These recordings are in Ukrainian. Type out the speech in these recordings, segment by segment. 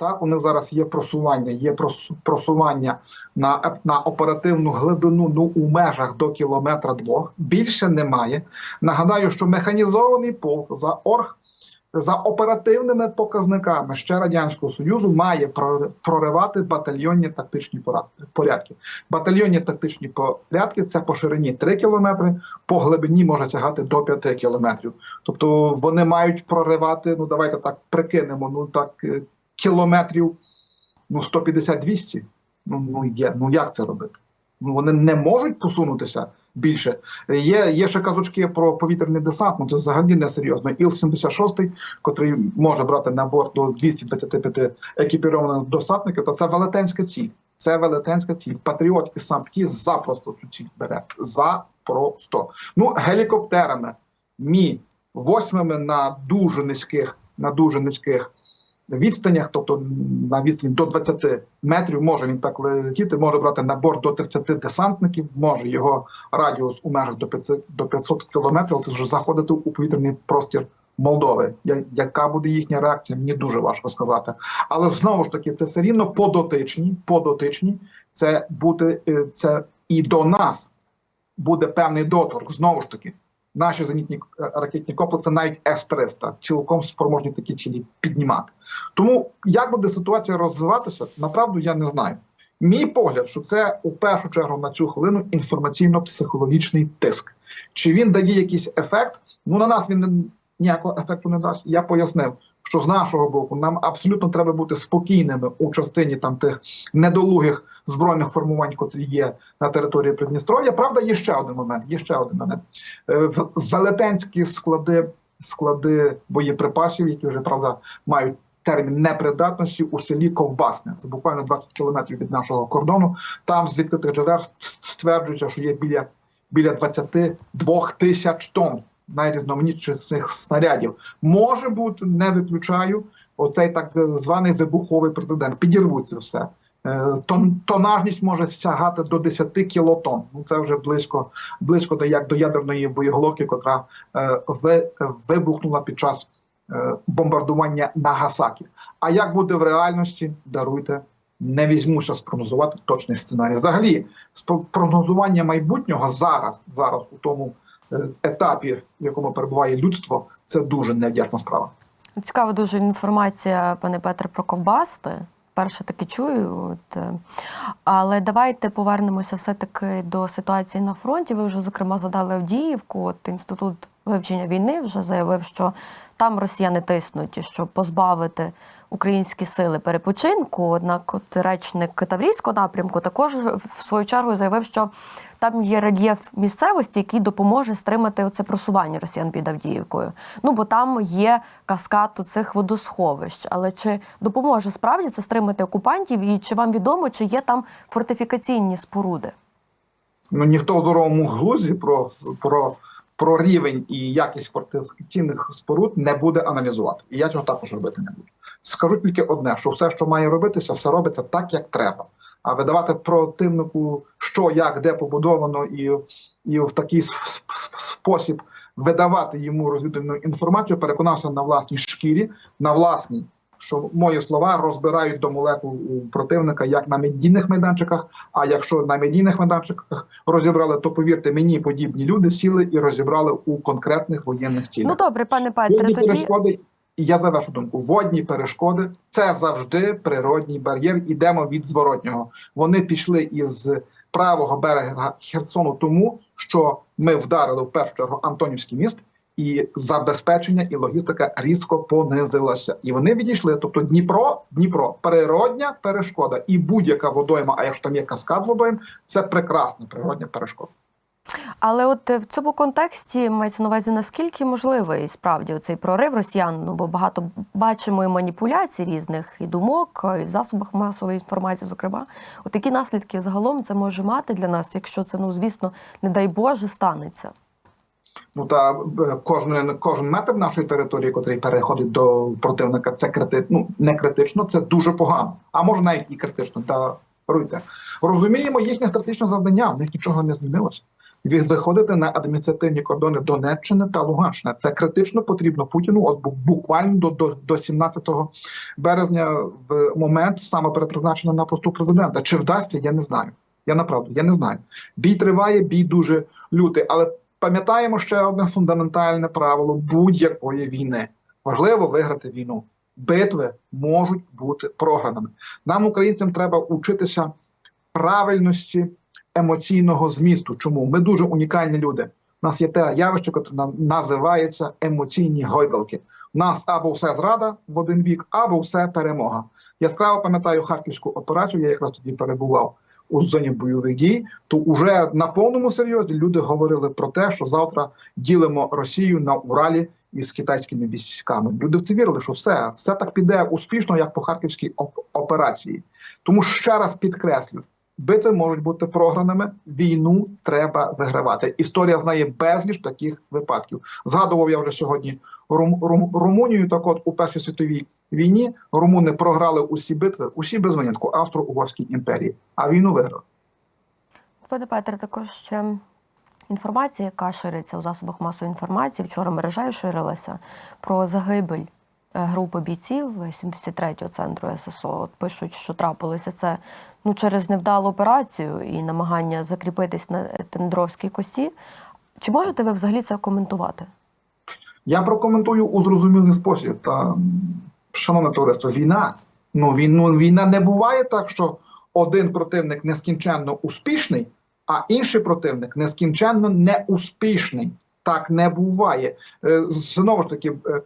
Так, у них зараз є просування, є просування на, на оперативну глибину ну, у межах до кілометра двох. Більше немає. Нагадаю, що механізований полк за орг за оперативними показниками ще радянського союзу має про- проривати батальйонні тактичні порядки. Батальйонні тактичні порядки це по ширині 3 кілометри, по глибині може сягати до 5 кілометрів. Тобто вони мають проривати. Ну давайте так прикинемо. Ну так е, кілометрів ну 150-200. Ну, ну є. Ну як це робити? Ну вони не можуть посунутися більше. Є, є ще казочки про повітряний десант, ну це взагалі не серйозно. Іл-76, котрий може брати на борт до 225 екіпірованих десантників, то це велетенська ціль. Це велетенська ціль. Патріот і сампті запросто цю ціль бере. Запросто. Ну, гелікоптерами мі восьмими на дуже низьких, на дуже низьких відстанях, тобто на відстані до 20 метрів, може він так летіти, може брати на борт до 30 десантників, може його радіус у межах до 500, до 500 кілометрів. Це вже заходити у повітряний простір Молдови. Яка буде їхня реакція? Мені дуже важко сказати. Але знову ж таки, це все рівно подотичні, подотичні. Це буде е, це і до нас буде певний доторк. Знову ж таки, наші зенітні е, ракетні комплекси, навіть С-300, цілком спроможні такі цілі піднімати. Тому як буде ситуація розвиватися, направду я не знаю. Мій погляд, що це у першу чергу на цю хвилину інформаційно-психологічний тиск. Чи він дає якийсь ефект? Ну на нас він ніякого ефекту не дасть. Я пояснив, що з нашого боку нам абсолютно треба бути спокійними у частині там тих недолугих збройних формувань, котрі є на території Придністров'я. Правда, є ще один момент. Є ще один момент. Е, Велетенські склади, склади боєприпасів, які вже правда мають. Термін непридатності у селі Ковбасне. Це буквально 20 кілометрів від нашого кордону. Там з відкритих джерел стверджується, що є біля, біля 22 тисяч тонн найрізноманітніших снарядів. Може бути, не виключаю, оцей так званий вибуховий президент. Підірвуться все. Е, тон- Тонажність може сягати до 10 кілотон. Ну це вже близько, близько до як до ядерної боєголовки, котра е, ви- вибухнула під час е, бомбардування Нагасакі. А як буде в реальності, даруйте, не візьмуся спрогнозувати точний сценарій. Взагалі, спро- прогнозування майбутнього зараз, зараз у тому етапі, в якому перебуває людство, це дуже невдячна справа. Цікава дуже інформація, пане Петре, про ковбасти. Перше таки чую. От. е, Але давайте повернемося все-таки до ситуації на фронті. Ви вже, зокрема, задали Авдіївку. От інститут вивчення війни вже заявив, що там росіяни тиснуть, щоб позбавити українські сили перепочинку. Однак, от речник Таврійського напрямку також в свою чергу заявив, що там є рельєф місцевості, який допоможе стримати оце просування росіян під Авдіївкою. Ну бо там є каскад цих водосховищ. Але чи допоможе справді це стримати окупантів? І чи вам відомо, чи є там фортифікаційні споруди? Ну ніхто в здоровому глузі про, про, про рівень і якість фортифікаційних споруд не буде аналізувати. І я цього також робити не буду. Скажу тільки одне: що все, що має робитися, все робиться так, як треба. А видавати противнику, що, як, де побудовано, і, і в такий спосіб видавати йому розвідувальну інформацію, переконався на власній шкірі, на власній, що мої слова розбирають до молекул противника як на медійних майданчиках. А якщо на медійних майданчиках розібрали, то повірте мені, подібні люди сіли і розібрали у конкретних воєнних цілях. Ну добре, пане Петре, тоді перешкоди, і я завершу думку. Водні перешкоди це завжди природній бар'єр. Ідемо від зворотнього. Вони пішли із правого берега Херсону, тому що ми вдарили в першу чергу Антонівський міст. І забезпечення і логістика різко понизилася, і вони відійшли. Тобто, Дніпро, Дніпро, природня перешкода, і будь-яка водойма. А якщо там є каскад водойм, це прекрасна природня перешкода. Але от е, в цьому контексті мається на увазі, наскільки можливий справді цей прорив росіян? Ну бо багато бачимо і маніпуляцій різних і думок, і в засобах масової інформації, зокрема, от які наслідки загалом це може мати для нас, якщо це ну звісно, не дай Боже, станеться. Ну та е, кожен кожен метр нашої території, котрий переходить до противника, це крити... ну, не критично, це дуже погано. А може навіть і критично. Та руйте. Розуміємо їхнє стратегічне завдання. В них нічого не змінилося. Виходити на адміністративні кордони Донеччини та Луганщини. Це критично потрібно Путіну. От бу- буквально до, до, до 17 березня, в момент саме перепризначення на посту президента. Чи вдасться, я не знаю. Я направду, я не знаю. Бій триває, бій дуже лютий, але пам'ятаємо ще одне фундаментальне правило будь-якої війни. Важливо виграти війну. Битви можуть бути програними. Нам, українцям, треба учитися правильності емоційного змісту. Чому ми дуже унікальні люди? У нас є те явище, яке називається емоційні гойдалки. У нас або все зрада в один бік, або все перемога. Яскраво пам'ятаю харківську операцію. Я якраз тоді перебував у зоні бойових дій. То уже на повному серйозі люди говорили про те, що завтра ділимо Росію на Уралі із китайськими військами. Люди в це вірили, що все, все так піде успішно, як по харківській операції. Тому ще раз підкреслю. Битви можуть бути програними. Війну треба вигравати. Історія знає безліч таких випадків. Згадував я вже сьогодні Рум, Рум, Румунію. Так, от у Першій світовій війні румуни програли усі битви, усі без винятку Австро-Угорській імперії, а війну виграли. Пане Петре, також ще інформація, яка шириться у засобах масової інформації. Вчора мережею ширилася про загибель групи бійців 73-го центру ССО. От пишуть, що трапилося це ну, через невдалу операцію і намагання закріпитись на Тендровській косі. Чи можете ви взагалі це коментувати? Я прокоментую у зрозумілий спосіб. Та шановне товариство, війна. Ну війну війна не буває так, що один противник нескінченно успішний, а інший противник нескінченно неуспішний. Так не буває. Е, Знову ж таки, е,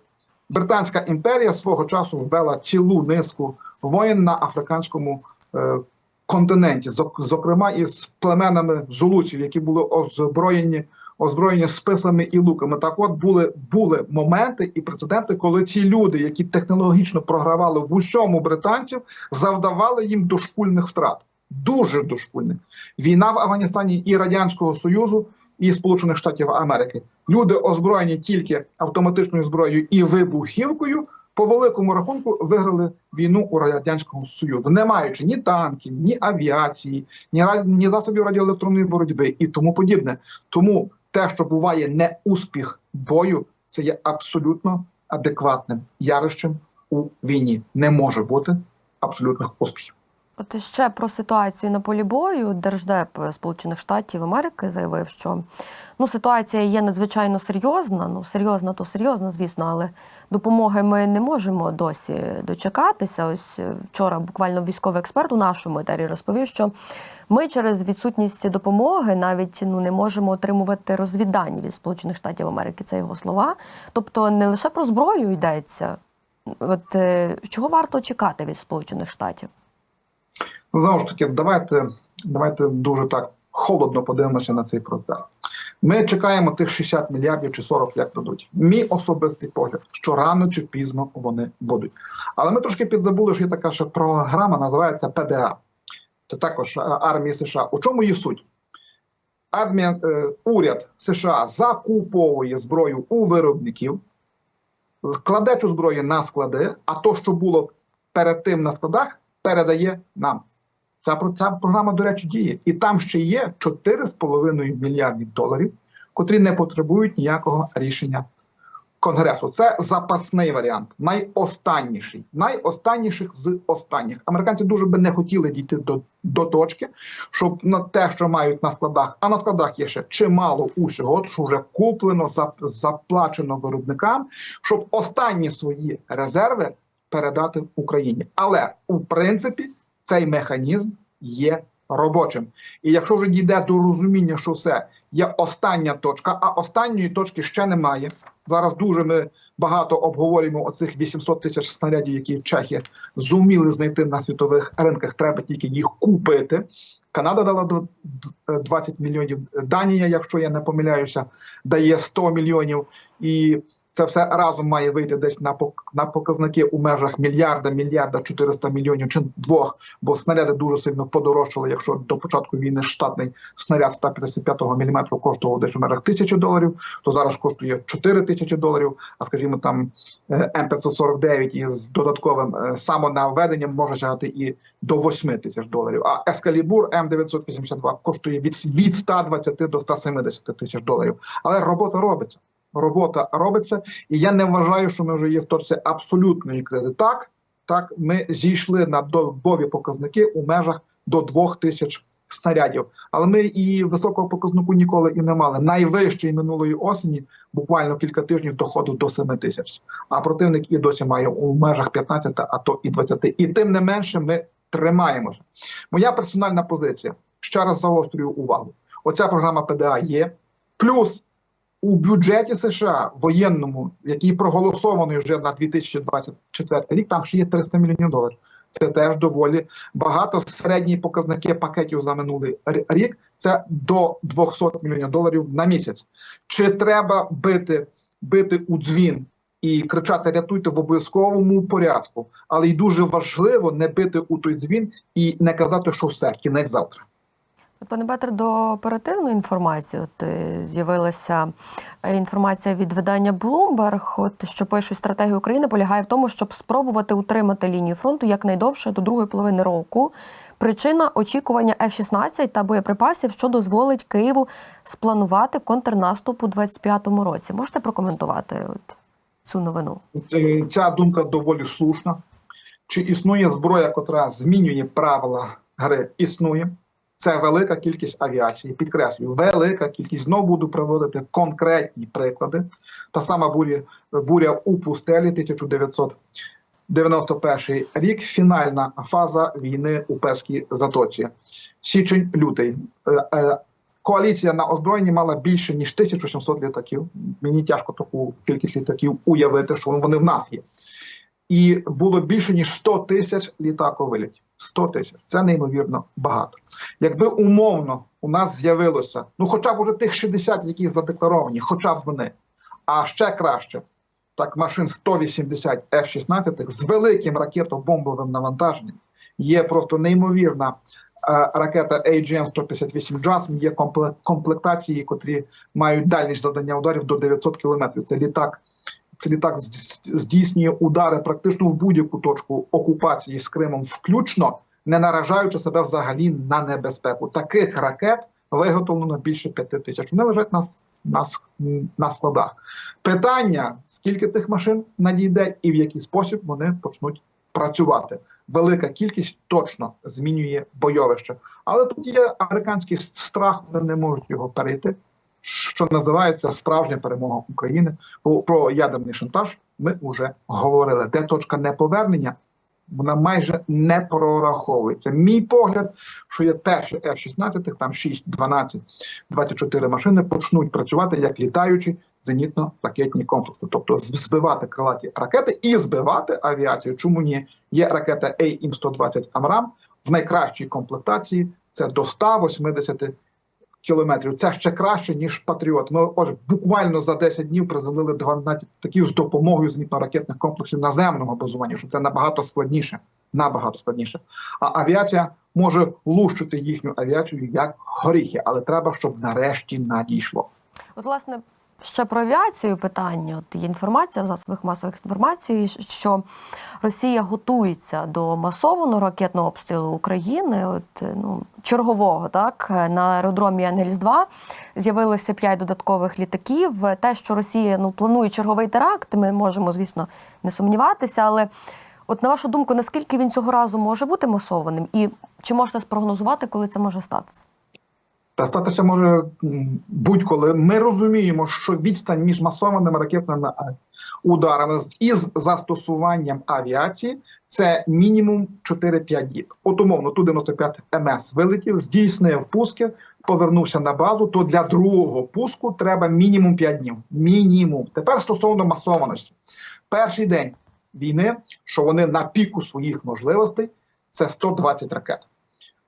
Британська імперія свого часу ввела цілу низку воєн на африканському е, континенті, зок- зокрема із племенами зулусів, які були озброєні озброєні списами і луками. Так от були, були моменти і прецеденти, коли ці люди, які технологічно програвали в усьому британців, завдавали їм дошкульних втрат. Дуже дошкульних. Війна в Афганістані і Радянського Союзу, і Сполучених Штатів Америки. Люди озброєні тільки автоматичною зброєю і вибухівкою. По великому рахунку виграли війну у радянського союзу, не маючи ні танків, ні авіації, ні, ні засобів радіоелектронної боротьби і тому подібне. Тому те, що буває неуспіх бою, це є абсолютно адекватним явищем у війні. Не може бути абсолютних успіхів. От ще про ситуацію на полі бою. Держдеп Сполучених Штатів Америки заявив, що ну, ситуація є надзвичайно серйозна. Ну, серйозна, то серйозна, звісно, але допомоги ми не можемо досі дочекатися. Ось е, вчора буквально військовий експерт у нашому етері розповів, що ми через відсутність допомоги навіть ну не можемо отримувати розвіддані від Сполучених Штатів Америки. Це його слова. Тобто не лише про зброю йдеться. От е, чого варто чекати від Сполучених Штатів? Знову ж таки, давайте, давайте дуже так холодно подивимося на цей процес. Ми чекаємо тих 60 мільярдів чи 40, як дадуть. Мій особистий погляд, що рано чи пізно вони будуть. Але ми трошки підзабули, що є така ще програма, називається ПДА. Це також е, армії США. У чому її суть? Армія, е, уряд США закуповує зброю у виробників, кладе цю зброю на склади, а то, що було перед тим на складах, передає нам. Ця, ця програма, до речі, діє. І там ще є 4,5 мільярдів доларів, котрі не потребують ніякого рішення Конгресу. Це запасний варіант, найостанніший, найостанніших з останніх. Американці дуже би не хотіли дійти до, до точки, щоб на те, що мають на складах, а на складах є ще чимало усього, що вже куплено, заплачено виробникам, щоб останні свої резерви передати Україні. Але у принципі цей механізм є робочим. І якщо вже дійде до розуміння, що все є остання точка, а останньої точки ще немає. Зараз дуже ми багато обговорюємо оцих 800 тисяч снарядів, які чехи зуміли знайти на світових ринках. Треба тільки їх купити. Канада дала дв- 20 мільйонів. Данія, якщо я не помиляюся, дає 100 мільйонів. І Це все разом має вийти десь на на показники у межах мільярда, мільярда 400 мільйонів чи двох, бо снаряди дуже сильно подорожчали. Якщо до початку війни штатний снаряд 155 мм коштував десь у межах тисячі доларів, то зараз коштує 4 тисячі доларів. А скажімо, там е, М549 із додатковим е, самонаведенням може сягати і до 8 тисяч доларів. А Ескалібур М982 коштує від, від 120 до 170 тисяч доларів. Але робота робиться. Робота робиться, і я не вважаю, що ми вже є в точці абсолютної кризи. Так, так, ми зійшли на добові показники у межах до 2 тисяч снарядів. Але ми і високого показнику ніколи і не мали. Найвищий минулої осені буквально кілька тижнів доходив до 7 тисяч. А противник і досі має у межах 15, а то і 20. І тим не менше ми тримаємося. Моя персональна позиція ще раз заострюю увагу. Оця програма ПДА є. Плюс у бюджеті США воєнному, який проголосований вже на 2024 рік, там ще є 300 мільйонів доларів. Це теж доволі багато. Середні показники пакетів за минулий рік це до 200 мільйонів доларів на місяць. Чи треба бити, бити у дзвін і кричати рятуйте в обов'язковому порядку, але й дуже важливо не бити у той дзвін і не казати, що все кінець завтра. Пане Петре, до оперативної інформації от е, з'явилася е, інформація від видання Bloomberg, от що пишуть стратегія України полягає в тому, щоб спробувати утримати лінію фронту якнайдовше до другої половини року. Причина очікування F-16 та боєприпасів, що дозволить Києву спланувати контрнаступ у 25-му році. Можете прокоментувати от цю новину? Ця думка доволі слушна. Чи існує зброя, котра змінює правила гри? Існує. Це велика кількість авіації. Підкреслюю, велика кількість. Знову буду приводити конкретні приклади. Та сама буря, буря у пустелі 1991 рік. Фінальна фаза війни у перській затоці. Січень, лютий. Е, е, Коаліція на озброєнні мала більше ніж 1700 літаків. Мені тяжко таку кількість літаків уявити, що вони в нас є. І було більше ніж 100 тисяч літаковилітів. 100 тисяч це неймовірно багато. Якби умовно у нас з'явилося, ну хоча б уже тих 60, які задекларовані, хоча б вони, а ще краще, так машин 180 F-16 з великим ракетобомбовим навантаженням. Є просто неймовірна е, ракета AGM-158 JASM, є компле- комплектації, котрі мають дальність завдання ударів до 900 кілометрів. Це літак. Це літак здійснює удари практично в будь-яку точку окупації з Кримом, включно не наражаючи себе взагалі на небезпеку. Таких ракет виготовлено більше п'яти тисяч. Вони лежать на, на, на складах. Питання: скільки тих машин надійде і в який спосіб вони почнуть працювати. Велика кількість точно змінює бойовище. Але тут є американський страх, вони не можуть його перейти. Що називається справжня перемога України Про- ядерний шантаж. Ми вже говорили. Де точка неповернення, вона майже не прораховується. Мій погляд, що є перші F-16, там 6, 12, 24 машини почнуть працювати як літаючі зенітно-ракетні комплекси, тобто збивати крилаті ракети і збивати авіацію. Чому ні? Є ракета AIM-120 Амрам в найкращій комплектації. Це до 180 кілометрів. Це ще краще, ніж Патріот. Ми ось буквально за 10 днів приземлили 12 таких з допомогою зенітно-ракетних комплексів наземного базування, що це набагато складніше. Набагато складніше. А авіація може лущити їхню авіацію як горіхи, але треба, щоб нарешті надійшло. От, власне, ще про авіацію питання. От є інформація в засобах масових інформації, що Росія готується до масованого ракетного обстрілу України. От ну чергового, так на аеродромі Ангельс-2 з'явилося п'ять додаткових літаків. Те, що Росія ну планує черговий теракт, ми можемо, звісно, не сумніватися, але. От на вашу думку, наскільки він цього разу може бути масованим, і чи можна спрогнозувати, коли це може статися? Та статися може будь-коли. Ми розуміємо, що відстань між масованими ракетними е, ударами із застосуванням авіації це мінімум 4-5 діб. От умовно, ту 95 МС вилетів, здійснив пуски, повернувся на базу. То для другого пуску треба мінімум 5 днів. Мінімум. Тепер стосовно масованості. Перший день війни, що вони на піку своїх можливостей, це 120 ракет.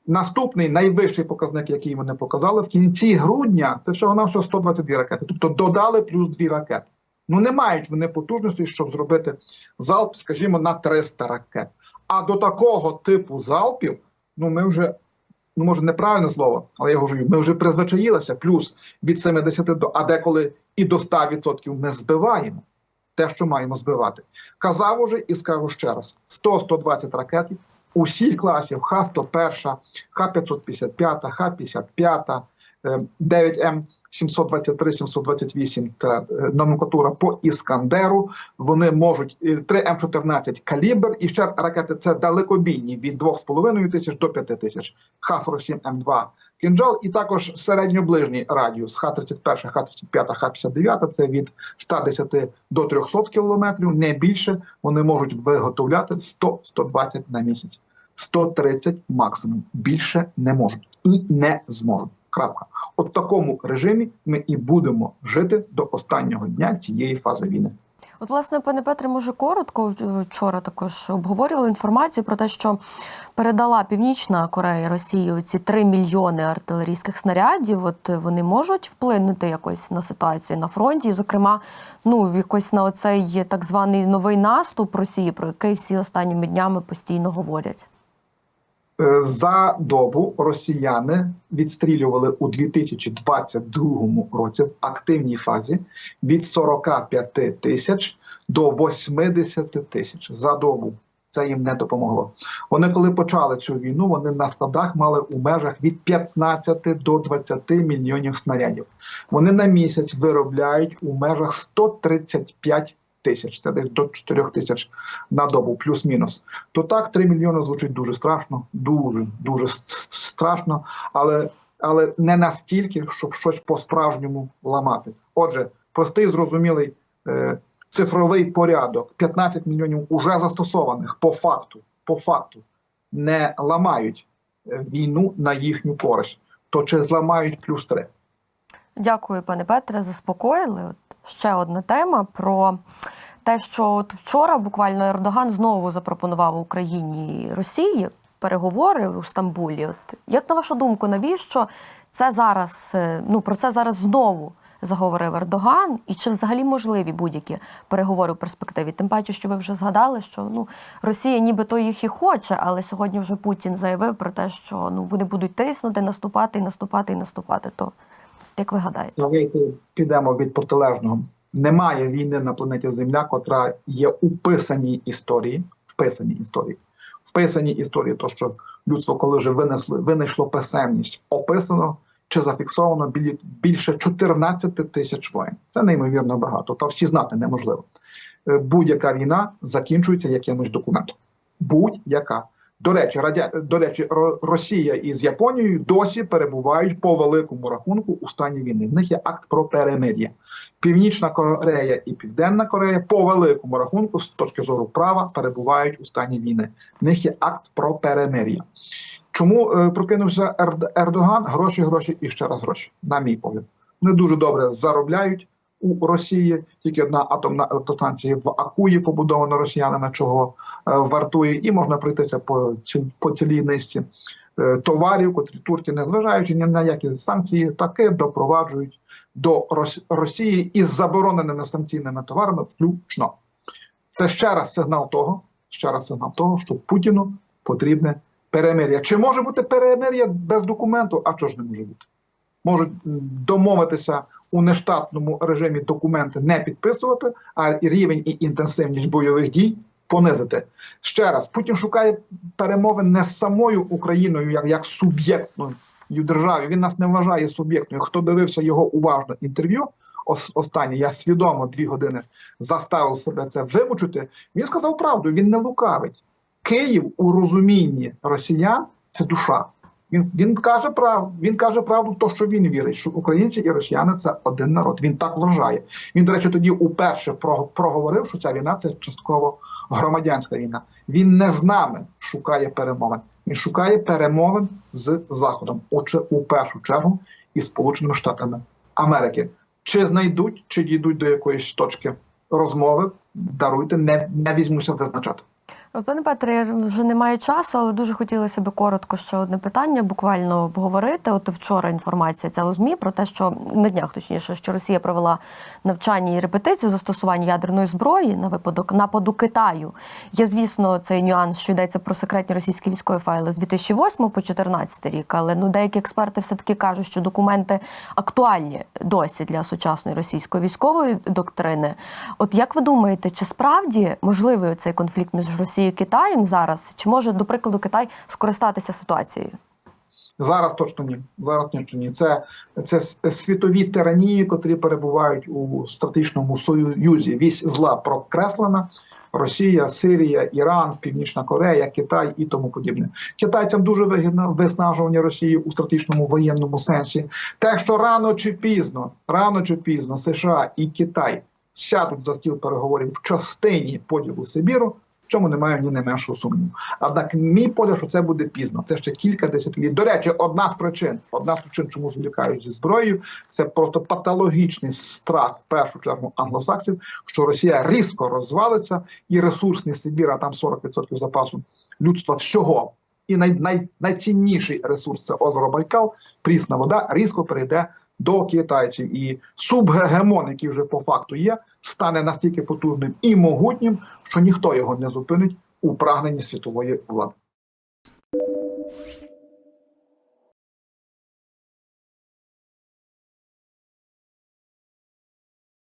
Наступний найвищий показник, який вони показали, в кінці грудня це всього на всього 122 ракети. Тобто додали плюс дві ракети. Ну не мають вони потужності, щоб зробити залп, скажімо, на 300 ракет. А до такого типу залпів, ну ми вже, ну може неправильне слово, але я говорю, ми вже призвичаїлися, плюс від 70 до, а деколи і до 100% ми збиваємо те, що маємо збивати. Казав уже і скажу ще раз: 100-120 ракетів усіх класів Х-101, Х-555, Х-55, е, 9М 723, 728 – це е, номенклатура по Іскандеру. Вони можуть е, 3М14 калібр і ще ракети це далекобійні від 2,5 тисяч до 5 тисяч. Х-47М2 кінжал, і також середньоближній радіус Х-31, Х-35, Х-59 – це від 110 до 300 кілометрів, не більше. Вони можуть виготовляти 100-120 на місяць. 130 максимум. Більше не можуть і не зможуть. Крапка. От в такому режимі ми і будемо жити до останнього дня цієї фази війни. От, власне, пане Петре, може коротко вчора також обговорювали інформацію про те, що передала Північна Корея Росії ці 3 мільйони артилерійських снарядів. От вони можуть вплинути якось на ситуацію на фронті, зокрема, ну якось на оцей так званий новий наступ Росії, про який всі останніми днями постійно говорять. Е, За добу росіяни відстрілювали у 2022 році в активній фазі від 45 тисяч до 80 тисяч за добу. Це їм не допомогло. Вони, коли почали цю війну, вони на складах мали у межах від 15 до 20 мільйонів снарядів. Вони на місяць виробляють у межах 135 тисяч. Це десь до 4 тисяч на добу, плюс-мінус. То так 3 мільйони звучить дуже страшно, дуже дуже страшно, але, але не настільки, щоб щось по-справжньому ламати. Отже, простий зрозумілий е, цифровий порядок: 15 мільйонів уже застосованих по факту, по факту не ламають е, війну на їхню користь. То чи зламають плюс 3? Дякую, пане Петре, заспокоїли. От ще одна тема про те, що от вчора буквально Ердоган знову запропонував Україні і Росії переговори у Стамбулі. От як на вашу думку, навіщо це зараз? е, Ну про це зараз знову заговорив Ердоган, і чи взагалі можливі будь-які переговори у перспективі? Тим паче, що ви вже згадали, що ну Росія нібито їх і хоче, але сьогодні вже Путін заявив про те, що ну вони будуть тиснути, наступати і наступати і наступати. То як ви гадаєте? Давайте підемо від протилежного. Немає війни на планеті Земля, котра є у писаній історії, вписаній історії. Вписаній історії, то що людство, коли вже винесли, винайшло писемність, описано чи зафіксовано більше 14 тисяч воїн. Це неймовірно багато. Та всі знати неможливо. Е, Будь-яка війна закінчується якимось документом. Будь-яка. До речі, радя... до речі, Росія із Японією досі перебувають по великому рахунку у стані війни. В них є акт про перемир'я. Північна Корея і Південна Корея по великому рахунку, з точки зору права, перебувають у стані війни. В них є акт про перемир'я. Чому е, прокинувся Ерд- Ердоган? Гроші, гроші і ще раз гроші, на мій погляд. Вони дуже добре заробляють у Росії. Тільки одна атомна електростанція в Акуї побудована росіянами, чого е, вартує, і можна пройтися по, по цілій низці е, товарів, котрі турки, незважаючи ні на які санкції, таки допроваджують до Рос- Росії із забороненими санкційними товарами, включно. Це ще раз сигнал того, ще раз сигнал того, що Путіну потрібне перемир'я. Чи може бути перемир'я без документу? А чого ж не може бути? Можуть домовитися у нештатному режимі документи не підписувати, а рівень і інтенсивність бойових дій понизити. Ще раз, Путін шукає перемовин не з самою Україною, як, як суб'єктною державою. Він нас не вважає суб'єктною. Хто дивився його уважно інтерв'ю, ос- останнє, я свідомо дві години заставив себе це вимучити. Він сказав правду, він не лукавить. Київ у розумінні росіян це душа. Він, він каже правду, він каже правду в те, що він вірить, що українці і росіяни це один народ. Він так вважає. Він, до речі, тоді уперше про- проговорив, що ця війна це частково громадянська війна. Він не з нами шукає перемовин. Він шукає перемовин з Заходом, отже, у першу чергу із Сполученими Штатами Америки. Чи знайдуть, чи дійдуть до якоїсь точки розмови, даруйте, не, не візьмуся визначати. Пане Петре, вже немає часу, але дуже хотілося б коротко ще одне питання, буквально обговорити. От вчора інформація ця у ЗМІ про те, що на днях точніше, що Росія провела навчання і репетицію застосування ядерної зброї на випадок нападу Китаю. Є, звісно, цей нюанс, що йдеться про секретні російські військові файли з 2008 по 2014 рік. Але ну деякі експерти все таки кажуть, що документи актуальні досі для сучасної російської військової доктрини. От як ви думаєте, чи справді можливий цей конфлікт між Росією і Китаєм зараз? Чи може, до прикладу, Китай скористатися ситуацією? Зараз точно ні. Зараз точно ні. Це, це світові тиранії, котрі перебувають у стратегічному союзі. Вісь зла прокреслена. Росія, Сирія, Іран, Північна Корея, Китай і тому подібне. Китайцям дуже вигідно виснажування Росії у стратегічному воєнному сенсі. Те, що рано чи пізно, рано чи пізно США і Китай сядуть за стіл переговорів в частині поділу Сибіру, в цьому немає ні найменшого сумніву. Однак мій погляд, що це буде пізно. Це ще кілька десятиліть. До речі, одна з причин, одна з причин, чому зволікають зі зброєю, це просто патологічний страх в першу чергу англосаксів, що Росія різко розвалиться, і ресурсний Сибір, а там 40% запасу людства всього. І най, най, найцінніший ресурс це озеро Байкал, прісна вода, різко перейде до китайців. І субгегемон, який вже по факту є, стане настільки потужним і могутнім, що ніхто його не зупинить у прагненні світової влади.